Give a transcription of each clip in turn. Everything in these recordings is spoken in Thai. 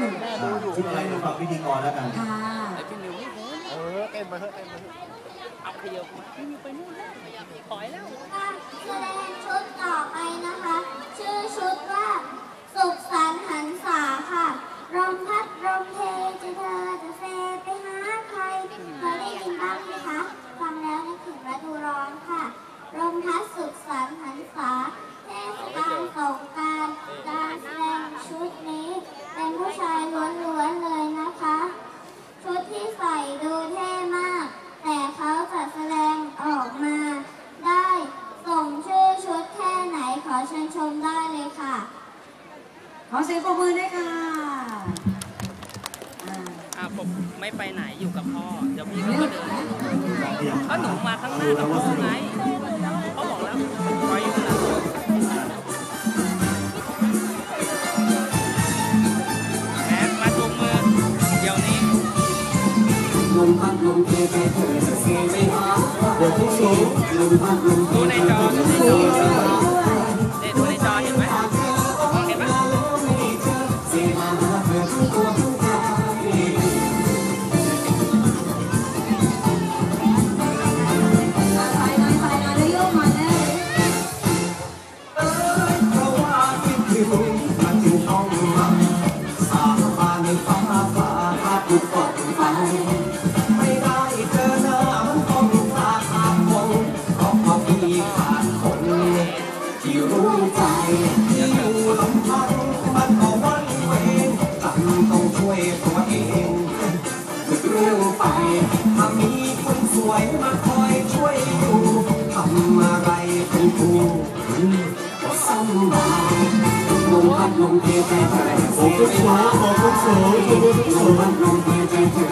อ่าชุดอะไรดูกับพิธีกรแล้วกันค่ะไอ้พี่นิวนี่เออเต้นมาเถอะเต้นมาเถอะเอาขยับมาพี่นิวไปนู่นแล้วถอยแล้วการแสดงชุดต่อไปนะคะ ชื่อชุดว่าสุขสันต์หันษาค่ะลมพัดลมเพจะเธอจะเซไปหาใครเคยได้ยินบ้างไหมคะฟังแล้วนึกถึงฤดูร้อนค่ะลมพัดสุขสันต์หันษาเทศกาลสงกรารการแสดงชุดนี้ เป็นผู้ ชายล้วนๆเลยนะคะ ชุดที่ใส่ดูเท่มาก แต่เขาจะแสดงออกมา ได้ส่งชื่อชุดแค่ไหนขอเชิญชมได้เลยค่ะ ขอเสียงปรบมือด้วยค่ะอ่า อ่าผมไม่ไปไหนอยู่กับพ่อ เดี๋ยวพี่ก็มาเดินขยับก็หนูมาข้างหน้ากับพ่อไง มพัดลมเพไปเธอจะเซไปหาเดี๋ยวทุกสูงลมพัดลมเพดูในจอดูในจอเนี่ยดูในจอเห็นไหมมองเห็นไหมเซ คนสวยมาคอยช่วยอยู่ทำอะไรเป็นกูก็สำบายลมพัดลมเพใจเธอจะเสีโอ้ยทุกไปสูงหาโอ้ทุกสูงทุกทุกลสูมงพัดลมเพใจเธอ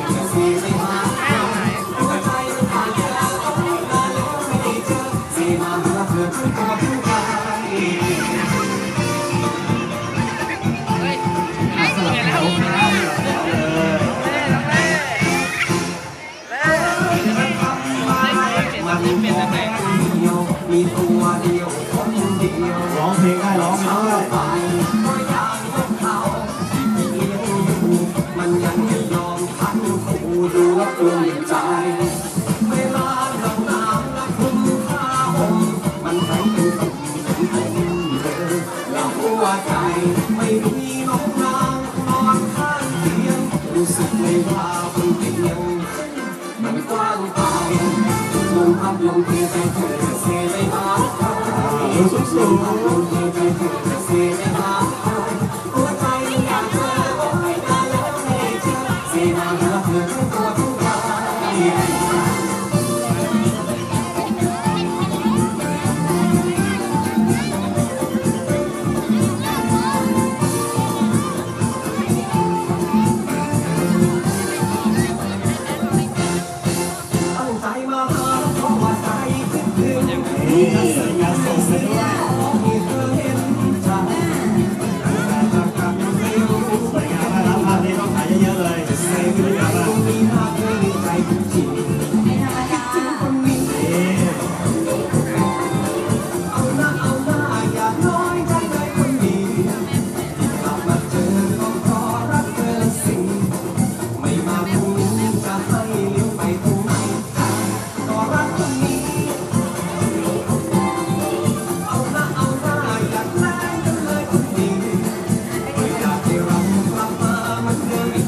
นี้เป็นอะไงเดียวมีตัวเดียวคนเดียวร้องเพลงได้ร้องเพลงได้ ลมพั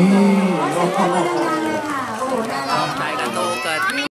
นี่ขอบคุณมากค่ะ โอ้กใจกันโตเกิด